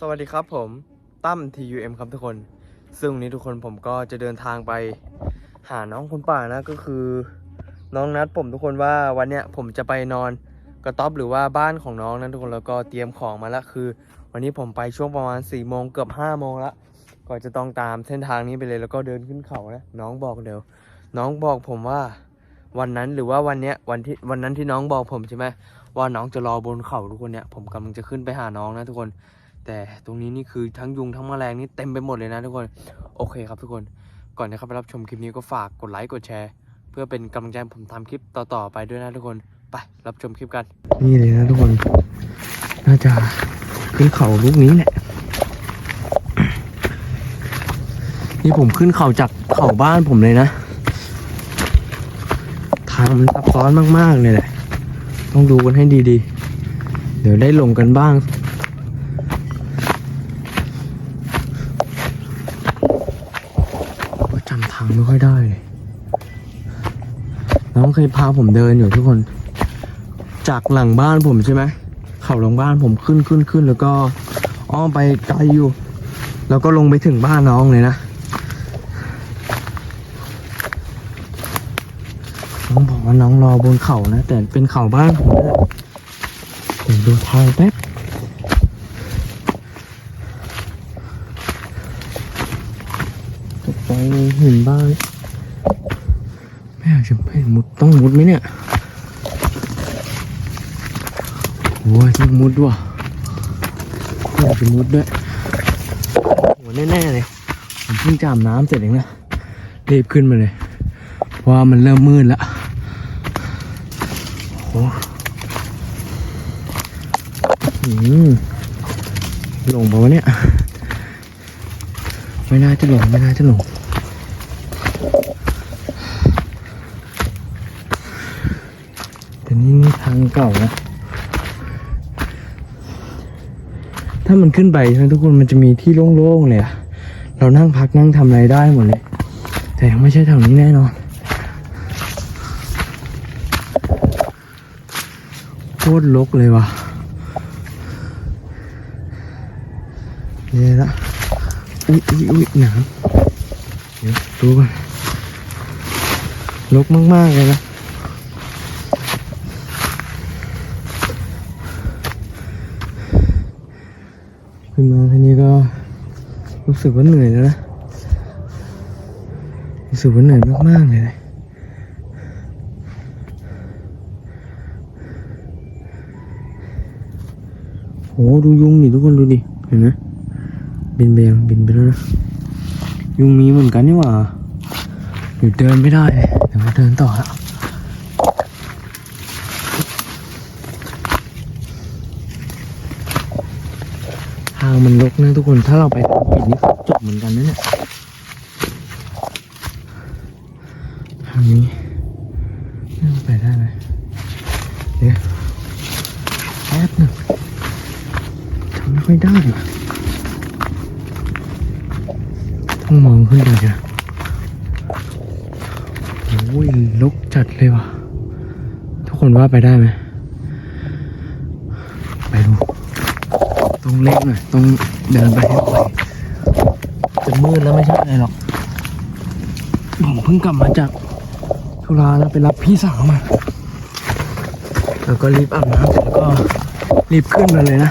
สวัสดีครับผมตั้ม TUM ครับทุกคน ซึ่งวันนี้ทุกคนผมก็จะเดินทางไปหาน้องคุณป่านะก็คือ น้องนัดผมทุกคนว่าวันเนี้ยผมจะไปนอนกระต๊อบหรือว่าบ้านของน้องนะทุกคนแล้วก็เตรียมของมาแล้วคือ วันนี้ผมไปช่วงประมาณ4ี่โมงเกือบ5้าโมงละก็จะต้องตามเส้นทางนี้ไปเลยแล้วก็เดินขึ้นเขานะน้องบอกเดี๋ยวน้องบอกผมว่าวันนั้นหรือว่าวันเนี้ยวันที่วันนั้นที่น้องบอกผมใช่ไหมว่าน้องจะรอบนเขาทุกคนเนี่ยผมกำลังจะขึ้นไปหาน้องนะทุกคน แต่ตรงนี้นี่คือทั้งยุงทั้งแมลงนี่เต็มไปหมดเลยนะทุกคน โอเคครับทุกคน ก่อนจะเข้าไปรับชมคลิปนี้ก็ฝากกดไลค์กดแชร์ เพื่อเป็นกำลังใจให้ผมทำคลิปต่อๆไปด้วยนะทุกคน ไปรับชมคลิปกัน นี่เลยนะทุกคน น่าจะขึ้นเขาลูกนี้แหละ นี่ผมขึ้นเขาจากเขาบ้านผมเลยนะ ทางมันซับซ้อนมากๆเลยแหละ ต้องดูกันให้ดีๆ เดี๋ยวได้ลงกันบ้าง ก็จำทาง ไม่ค่อยได้เลยน้องเคยพาผมเดินอยู่ทุกคน จากหลังบ้านผมใช่ไหมเขาหลังบ้านผมขึ้นขึ้นขึ้นแล้วก็อ้อมไปไกลอยู่ แล้วก็ลงไปถึงบ้านน้องเลยนะน้องบอกว่าน้องรอบนเขานะ แต่เป็นเขาบ้านผมนะเดี๋ยวดูทางแป๊บ ตกใจเห็นบ้านไม่อยากจะไปมุดต้องมุดไหมเนี่ยโอ้ยต้องมุดว่ะไม่อยากจะมุดด้วยโหแน่ๆเลยผมเพิ่งจามน้ำเสร็จเองนะรีบขึ้นมาเลยเพราะว่ามันเริ่มมืดแล้วโอ้อืมหลงปะวะเนี่ย ไม่น่าจะหลง ไม่น่าจะหลงแต่นี่นี่ ทางเก่านะ ถ้ามันขึ้นไปใช่ไหมทุกคนมันจะมีที่โล่งๆเลยอะเรานั่งพักนั่งทำอะไรได้หมดเลย แต่ยังไม่ใช่แถวนี้แน่นอนโคตรลกเลยว่ะเนี่ยละอุ๊ยอุ๊ยอุ๊ยหนาวเดี๋ยวดูก่อนลกมาก ๆ เลยนะ ขึ้นมาทีนี้ก็รู้สึกว่าเหนื่อยแล้วนะ รู้สึกว่าเหนื่อยมากๆเลยนะโหดูยุงดิทุกคนดูดิ เห็นไหมบินไปยังบินไปแล้วนะ ยุงมีเหมือนกันนี่หว่าเดี๋ยวเดินไม่ได้เลยเดี๋ยวมาเดินต่อละางมันรกนะทุกคนถ้าเราไปทางผิดนี่จบเหมือนกันนะเนี่ยทางนี้น่าไปได้ไหมเดี๋ยวแป๊บหนึ่งทำไม่ค่อยได้ว่ะต้องมองขึ้นไปนะโอ้ยลกจัดเลยว่ะ ทุกคนว่าไปได้ไหม ไปดู ต้องเล็กหน่อยต้องเดินไปให้ไวจะมืดแล้วไม่ใช่อะไรหรอกผมเพิ่งกลับมาจากธุระแล้วไปรับพี่สาวมา แล้วก็รีบอาบน้ำเสร็จแล้วก็รีบขึ้นมาเลยนะ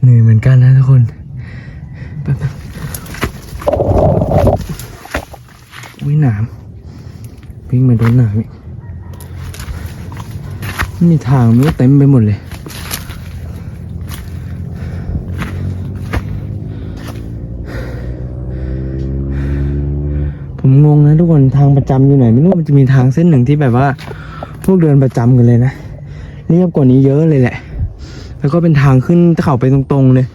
เหนื่อยเหมือนกันนะทุกคนแป๊บนึงอุ้ยหนามวิ่งมาโดนหนามอีกมี ทางมันก็เต็มไปหมดเลย ผมงงนะทุกคนทางประจำอยู่ไหน ไม่รู้มันจะมีทางเส้นหนึ่งที่แบบว่า พวกเดินประจำกันเลยนะเรียบกว่านี้เยอะเลยแหละ แล้วก็เป็นทางขึ้นเขาไปตรงๆเลย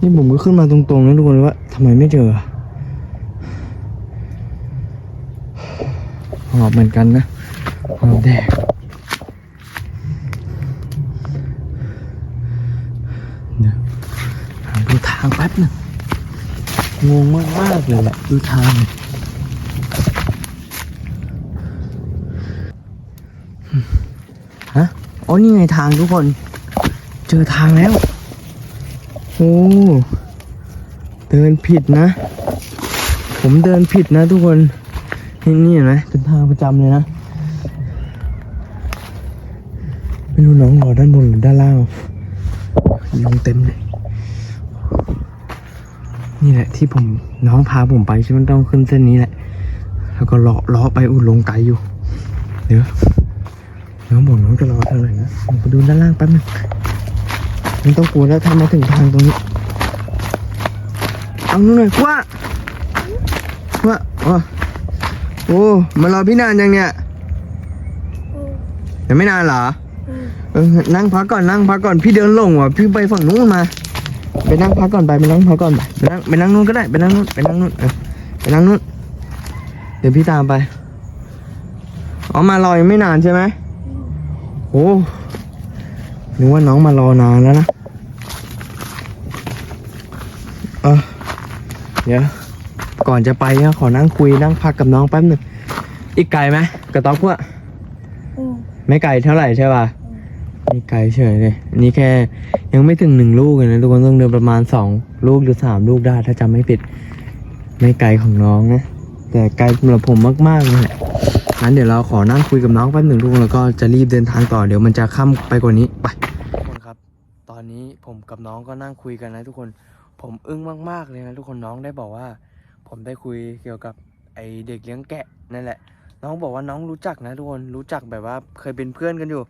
นี่ผมก็ขึ้นมาตรงๆนะทุกคนว่าทำไมไม่เจอหอบเหมือนกันนะหอบแดกเดี๋ยวหาดูทางแป๊บหนึงงงมากเลยแหละดูทางนี่ฮะอ๋อนี่ไงทางทุกคน เจอทางแล้ว โอ้เดินผิดนะ ผมเดินผิดนะทุกคนนี่นี่เห็นไหมเป็นทางประจำเลยนะไม่รู้น้องรอด้านบนหรือด้านล่างยุงเต็มเลย นี่แหละที่ผมน้องพาผมไปใช่ไหมต้องขึ้นเส้นนี้แหละ แล้วก็เลาะเลาะไปอุดลงไกลอยู่เดี๋ยวน้องบอกน้องจะรอเท่าไหร่นะผมไปดูด้านล่างแป๊บนึงไม่ต้องกลัวแล้วถ้ามาถึงทางตรงนี้เอาหน่อยว่าว่าอ๋อโอ้มารอพี่นานยังเนี่ยยังไม่นานเหรอเออนั่งพักก่อนนั่งพักก่อนพี่เดินลงว่ะพี่ไปฝั่งนู้นมา ไปนั่งพักก่อนไปไปนั่งพักก่อนไปไปนั่งไปนั่งนู้นก็ได้ไปนั่งนู้นไปนั่งนู้นเออไปนั่งนู้นเดี๋ยวพี่ตามไปอ๋อมารอยังไม่นานใช่ไหมโอ้นึกว่าน้องมารอนานแล้วนะเออเดี๋ยวก่อนจะไปเนี่ยขอนั่งคุยนั่งพักกับน้องแป๊บหนึ่งอีกไกลไหมกระต๊อบพวกอืมไม่ไกลเท่าไหร่ใช่ป่ะ ไม่ไกลเฉยเลยอันนี่แค่ยังไม่ถึงหนึ่งลูกเลยนะทุกคนต้องเดินประมาณสองลูกหรือสามลูกได้ถ้าจำไม่ผิด ไม่ไกลของน้องนะ แต่ไกลสำหรับผมมากๆเลยแหละงั้นเดี๋ยวเราขอนั่งคุยกับน้องแป๊บหนึ่งทุกคนแล้วก็จะรีบเดินทางต่อเดี๋ยวมันจะค่ำไปกว่านี้ไปทุกคนครับ ตอนนี้ผมกับน้องก็นั่งคุยกันนะทุกคนผมอึ้งมากๆเลยนะทุกคนน้องได้บอกว่า ผมได้คุยเกี่ยวกับไอเด็กเลี้ยงแกะนั่นแหละ น้องบอกว่าน้องรู้จักนะทุกคนรู้จักแบบว่าเคยเป็นเพื่อนกันอยู่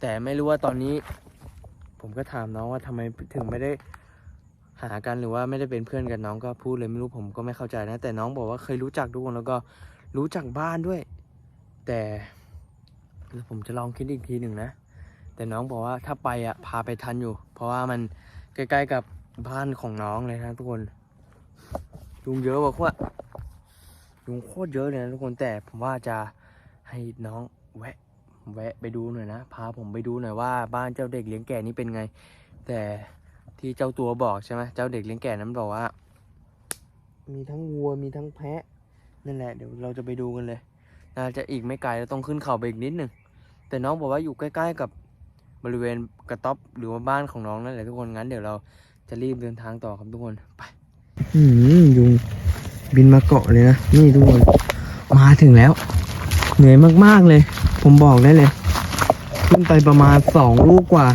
แต่ไม่รู้ว่าตอนนี้ ผมก็ถามน้องว่าทำไมถึงไม่ได้หากันหรือว่าไม่ได้เป็นเพื่อนกันน้องก็พูดเลยไม่รู้ผมก็ไม่เข้าใจนะ แต่น้องบอกว่าเคยรู้จักทุกคนแล้วก็รู้จักบ้านด้วย แต่เดี๋ยวผมจะลองคิดอีกทีหนึ่งนะ แต่น้องบอกว่าถ้าไปอะพาไปทันอยู่ เพราะว่ามันใกล้ๆกับบ้านของน้องเลยนะทุกคนยุงเยอะบอกว่ายุงโคตรเยอะเลยนะทุกคนแต่ผมว่าจะให้น้องแวะ แวะไปดูหน่อยนะ พาผมไปดูหน่อยว่าบ้านเจ้าเด็กเลี้ยงแก่นี่เป็นไง แต่ที่เจ้าตัวบอกใช่ไหมเจ้าเด็กเลี้ยงแก่นั้นบอกว่า มีทั้งวัวมีทั้งแพะนั่นแหละเดี๋ยวเราจะไปดูกันเลยน่าจะอีกไม่ไกลเราต้องขึ้นเขาไปอีกนิดหนึ่งแต่น้องบอกว่าอยู่ใกล้ ๆ กับบริเวณกระต๊อบหรือว่าบ้านของน้องนั่นแหละทุกคนงั้นเดี๋ยวเราจะรีบเดินทางต่อครับทุกคนไปอืมยุงบินมาเกาะเลยนะนี่ทุกคนมาถึงแล้ว เหนื่อยมากๆเลย ผมบอกได้เลย ขึ้นไปประมาณสองลูกกว่า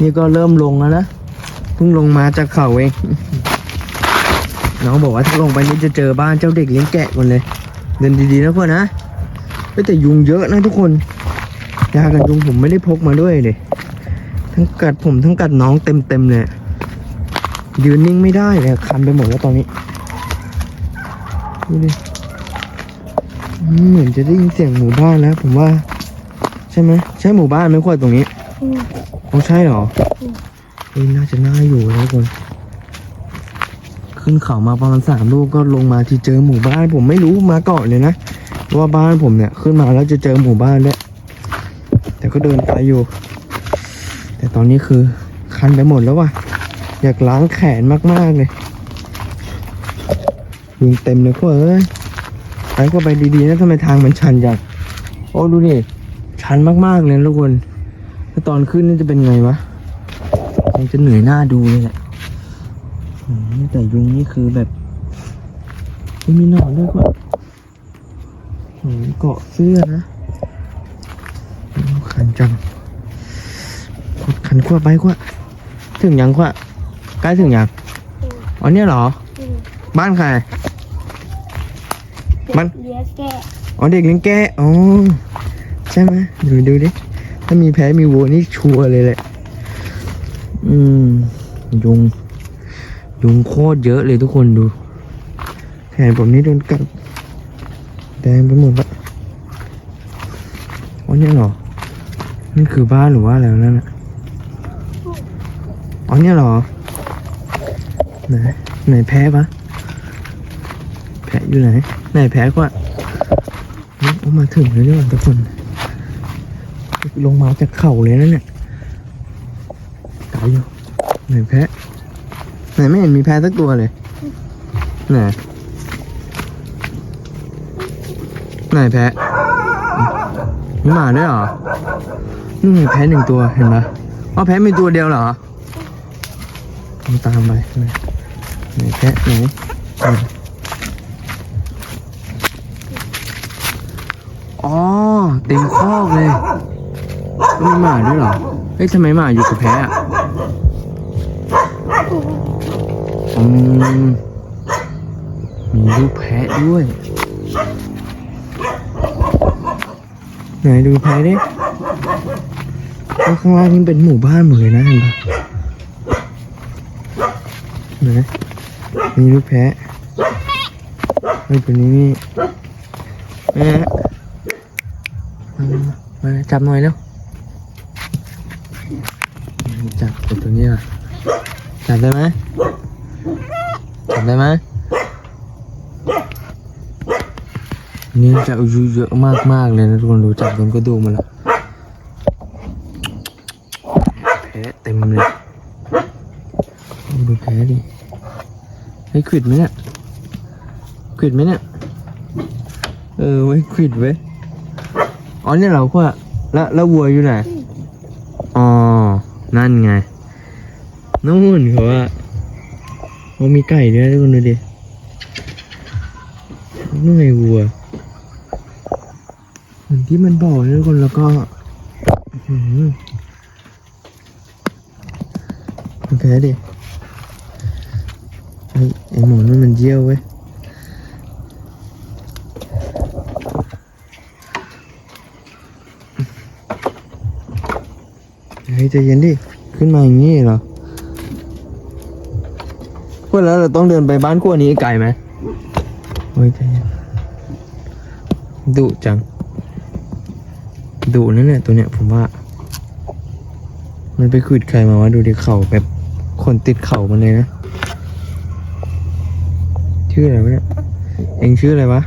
นี่ก็เริ่มลงแล้วนะเพิ่งลงมาจากเขาเองน้องบอกว่าถ้าลงไปนี่จะเจอบ้านเจ้าเด็กเลี้ยงแกะก่อนเลย เดินดีๆนะพ่อนนะเฮ้ยแต่ยุงเยอะนะทุกคนยากันยุงผมไม่ได้พกมาด้วยเลยทั้งกัดผมทั้งกัดน้องเต็มๆเลยยืนนิ่งไม่ได้เลยคันไปหมดแล้วตอนนี้ดูดิ เหมือนจะได้ยินเสียงหมู่บ้านแล้ว ผมว่า ใช่ไหมใช่หมู่บ้านไหมขวดตรงนี้อืมอ๋อใช่เหรออืมเอ้ยน่าจะน่าอยู่นะทุกคนขึ้นเขามาประมาณสามลูกก็ลงมาที่เจอหมู่บ้าน ผมไม่รู้มาก่อนเลยนะว่าบ้านผมเนี่ย ขึ้นมาแล้วจะเจอหมู่บ้านด้วยแต่ก็เดินไปอยู่ แต่ตอนนี้คือคันไปหมดแล้วว่ะอยากล้างแขนมากๆเลยยุงเต็มเลยพวกเอ้ย ไปก็ไปดีๆนะทำไมทางมันชันจังโอ้ดูดิชันมากๆเลยนะทุกคนถ้าตอนขึ้นนี่จะเป็นไงวะคงจะเหนื่อยหน้าดูเลยแหละอืมแต่ยุงนี่คือแบบไม่มีหนอนด้วยกว่าอืมเกาะเสื้อนะโอ้คันจังกดคันขวาไปขวาถึงยังขวาใกล้ถึงยังอ๋อเนี่ยเหรออืมบ้านใครมันเลี้ย งแกะอ๋อเด็กเลี้ยงแกะอ๋อใช่ไหมดูดูดิถ้ามีแพ้มีวัวนี่ชัวร์เลยแหละอืมยุงยุงโคตรเยอะเลยทุกคนดูแขนผมนี่โดนกัดแดงไปหมดละอ๋อเนี่ยเหรอนี่คือบ้านหรือว่าอะไรวนั่นน่ะอ๋อเนี่ยเหรอไหนไหนแพ้ปะแพ้อยู่ไหนไหนแพ้กว่า เฮ้ยเอามาถึงแล้วเนี่ยทุกคน ลงมาจากเข่าเลยนะเนี่ยตายอยู่ไหนแพะไหนไม่เห็นมีแพะสักตัวเลยไหนไหนแพะมีหมาด้วยเหรอนี่ไงแพ้หนึ่งตัวเห็นปะอ๋อแพ้มีตัวเดียวเหรอตามไปไหนแพ้ไหนไหน อ๋อ เต็มคอกเลยก็มีหมาด้วยเหรอ เฮ้ยทำไมหมาอยู่กับแพ้อะอืมมีลูกแพะด้วย ไหนดูแพะดิข้างล่างนี่เป็นหมู่บ้านหมดเลยนะเห็นปะไหนมีลูกแพะไอ้ตัวนี้นี่แม่ มาจับหน่อยแล้วจับตัวนี้อะจับได้ไหมจับได้ไหมนี่จะอายุเยอะมากมากเลยนะทุกคนดูจับจนก็ดูมันล้วแผลเต็มเลยดูแผลดิให้ขิดไหมเนี่ยขิดไหมเนี่ยเออไว้ขิดไว้ อ๋อเนี่ยเหราก็แล้วแล้ววัวอยู่ไหน อ๋อ นั่นไงนู่นเขาว่าเขามีไก่ด้วยทุกคนดูดินู่นไงวัวเหมือนที่มันบอกนะทุกคนแล้วก็อื้อหือมันแพ้ดิไอไอหมอนนั่นมันเยี่ยวเว้ยเฮ้ย ใจเย็นดิ ขึ้นมาอย่างนี้เหรอพวกแล้วเราต้องเดินไปบ้านขั้วนี้ไกลไหมเฮ้ยใจเย็นดุจังดุนั่นเนี่ยตัวเนี้ยผมว่า มันไปขืดใครมาวะดูดิเข่าแบบขนติดเข่ามันเลยนะชื่ออะไรวะเนี่ยเองชื่ออะไรวะ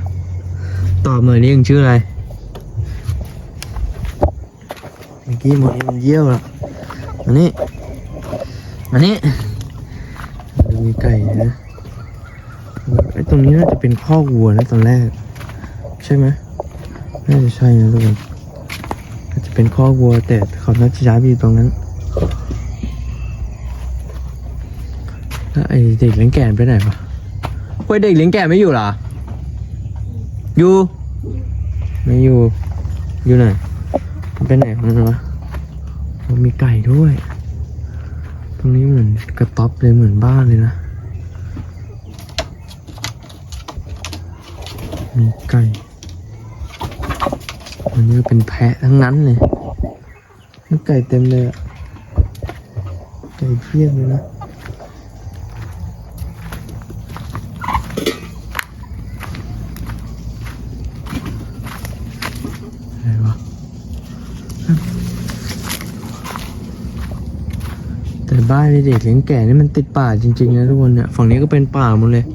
ตอบหน่อยนี่เองชื่ออะไรเมื่อกี้หมดนี้มันเยี่ยวแล้ว มานี่มานี่ดูมีไก่นะไอ้ตรงนี้น่าจะเป็นข้อวัวนะตอนแรก ใช่ไหมน่าจะใช่นะทุกคนอาจจะเป็นข้อวัวแต่เขาน่าจะย้ายไปอยู่ตรงนั้นแล้วไอเด็กเลี้ยงแก่ไปไหนวะเฮ้ยเด็กเลี้ยงแก่ไม่อยู่เหรอ อยู่ ไม่อยู่ อยู่ไหนมันไปไหนของมันวะ มันมีไก่ด้วย ตรงนี้เหมือนกระต๊อบเลยเหมือนบ้านเลยนะ มีไก่ มันนี่เป็นแพะทั้งนั้นเลยนี่ไก่เต็มเลยอะไก่เพียบเลยนะ อะไรวะ แต่บ้านเด็กเลี้ยงแก่นี่มันติดป่าจริงๆนะทุกคนเนี่ยฝั่งนี้ก็เป็นป่าหมดเลย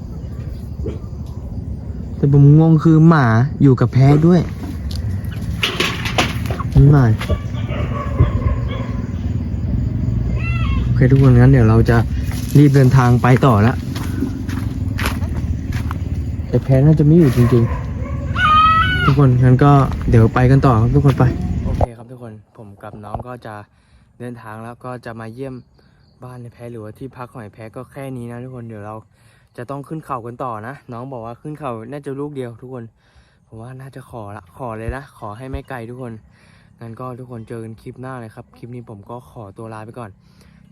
แต่ผมงงคือหมาอยู่กับแพะด้วยนี่หมาโอเคทุกคนงั้นเดี๋ยวเราจะรีบเดินทางไปต่อละแต่แพะน่าจะไม่อยู่จริงๆ ทุกคนงั้นก็เดี๋ยวไปกันต่อครับทุกคนไป โอเคครับทุกคนผมกับน้องก็จะเดินทางแล้วก็จะมาเยี่ยม บ้านในแพะหรือว่าที่พักของไอ้แพะก็แค่นี้นะทุกคนเดี๋ยวเราจะต้องขึ้นเขากันต่อนะ น้องบอกว่าขึ้นเขาน่าจะลูกเดียวทุกคนผมว่าน่าจะขอละขอเลยนะขอให้ไม่ไกลทุกคนงั้นก็ทุกคนเจอกันคลิปหน้าเลยครับ คลิปนี้ผมก็ขอตัวลาไปก่อน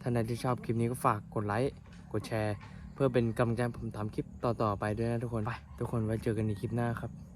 ท่านใดที่ชอบคลิปนี้ก็ฝากกดไลค์กดแชร์ เพื่อเป็นกำลังใจผมทำคลิปต่อๆไปด้วยนะทุกคนไปทุกคนไว้เจอกันในคลิปหน้าครับ